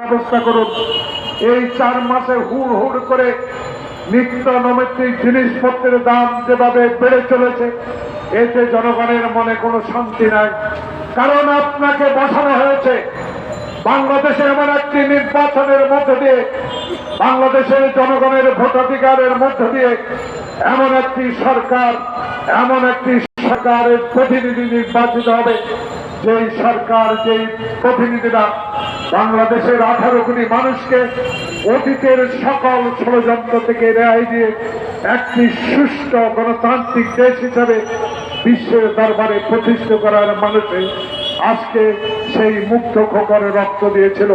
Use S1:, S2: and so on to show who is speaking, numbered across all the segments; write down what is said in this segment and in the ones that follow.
S1: ব্যবস্থা করুন। এই চার মাসে হুড় হুড় করে নিত্য নৈমিত্তিক জিনিসপত্রের দাম যেভাবে বেড়ে চলেছে, এতে জনগণের মনে কোনো শান্তি নাই। কারণ আপনাকে বসানো হয়েছে বাংলাদেশে এমন একটি নির্বাচনের মধ্য দিয়ে, বাংলাদেশের জনগণের ভোটাধিকারের মধ্য দিয়ে এমন একটি সরকার, এমন একটি সরকারের প্রতিনিধি নির্বাচিত হবে। যেই সরকার, যেই প্রতিনিধিরা বাংলাদেশের আঠারো কোটি মানুষকে অতীতের সকল ষড়যন্ত্র থেকে রেহাই দিয়ে একটি সুষ্ঠু গণতান্ত্রিক দেশ হিসাবে বিশ্বের দরবারে প্রতিষ্ঠিত করার মানুষে আজকে সেই মুক্ত খোকরে রক্ত দিয়েছিল।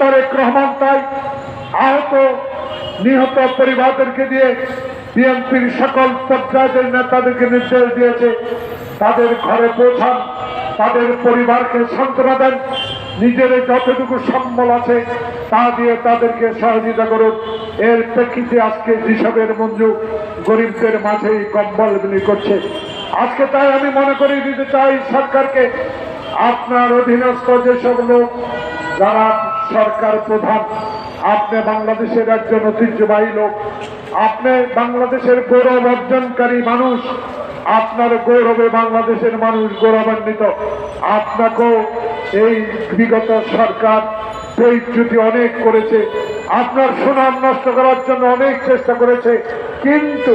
S1: তারেক রহমান তাই আহত, নিহত পরিবারদেরকে দিয়ে বিএনপির সকল পর্যায়ের নেতাদেরকে নির্দেশ দিয়েছে, তাদের ঘরে পৌঁছান। তাদের পরিবারকে সান্ত্বনা দেন। নিজের যতটুকু সম্বল আছে, তা দিয়ে তাদেরকে সহযোগিতা করুন। এর প্রেক্ষিতে আজকে যেসবের মঞ্জু গরিবদের মাঝেই কম্বল বিলি করছে। আজকে তাই আমি মনে করি, দিতে চাই সরকারকে, আপনার অধীনস্থ যেসব লোক, যারা সরকার প্রধান, আপনি বাংলাদেশের একজন ঐতিহ্যবাহী লোক, আপনি বাংলাদেশের গৌরব অর্জনকারী মানুষ আপনার গৌরবে বাংলাদেশের মানুষ গৌরবান্বিত। আপনাকেও এই বিগত সরকার বেইজ্জুতি অনেক করেছে। আপনার সুনাম নষ্ট করার জন্য অনেক চেষ্টা করেছে। কিন্তু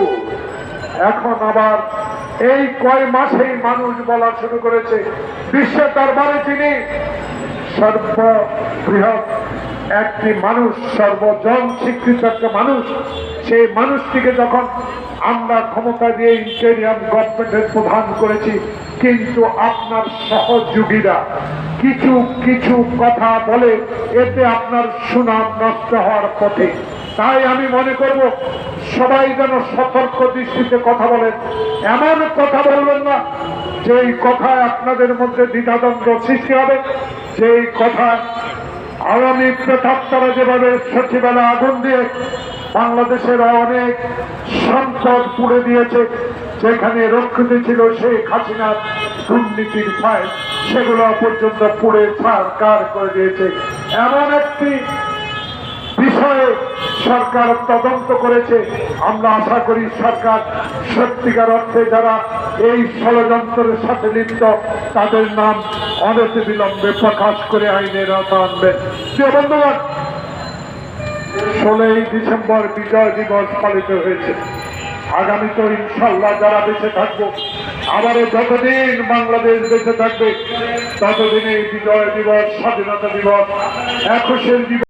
S1: এখন আবার এই কয় মাসেই মানুষ বলা শুরু করেছে, বিশ্বের দরবারে তিনি সর্ববৃহৎ একটি মানুষ, সর্বজন স্বীকৃত একটা মানুষ, সেই মানুষটিকে যখন আমরা ক্ষমতা দিয়ে ইন্টেরিয়াম গভর্নমেন্টের প্রধান করেছি, কিন্তু আপনার সহযোগীরা কিছু কিছু কথা বলে এতে আপনার সুনাম নষ্ট হওয়ার পথে। তাই আমি মনে করব, সবাই যেন সতর্ক দৃষ্টিতে কথা বলেন এমন কথা বলবেন না, যেই কথায় আপনাদের মধ্যে দ্বিধাদ্বন্দ্ব সৃষ্টি হবে, যেই কথা আওয়ামী প্রেতাত্মারা যেভাবে সচিবালয় আগুন দিয়ে বাংলাদেশের অনেক সম্পদ পুড়ে দিয়েছে, যেখানে রক্ষিত ছিল সেই হাসিনার দুর্নীতির ফাইল সেগুলো পর্যন্ত পুড়ে ছাড় কার করে দিয়েছে? এমন একটি বিষয়ে সরকার তদন্ত করেছে। আমরা আশা করি সরকার সত্যিকার অর্থে যারা এই ষড়যন্ত্রের সাথে লিপ্ত, তাদের নাম অনতি বিলম্বে প্রকাশ করে আইনের আওতা আনবেন প্রিয় বন্ধুগণ, ষোলোই ডিসেম্বর বিজয় দিবস পালিত হয়েছে। আগামী তো ইনশাল্লাহ যারা বেঁচে থাকব, আবারও যতদিন বাংলাদেশ বেঁচে থাকবে, ততদিনে বিজয় দিবস, স্বাধীনতা দিবস, একুশের দিবস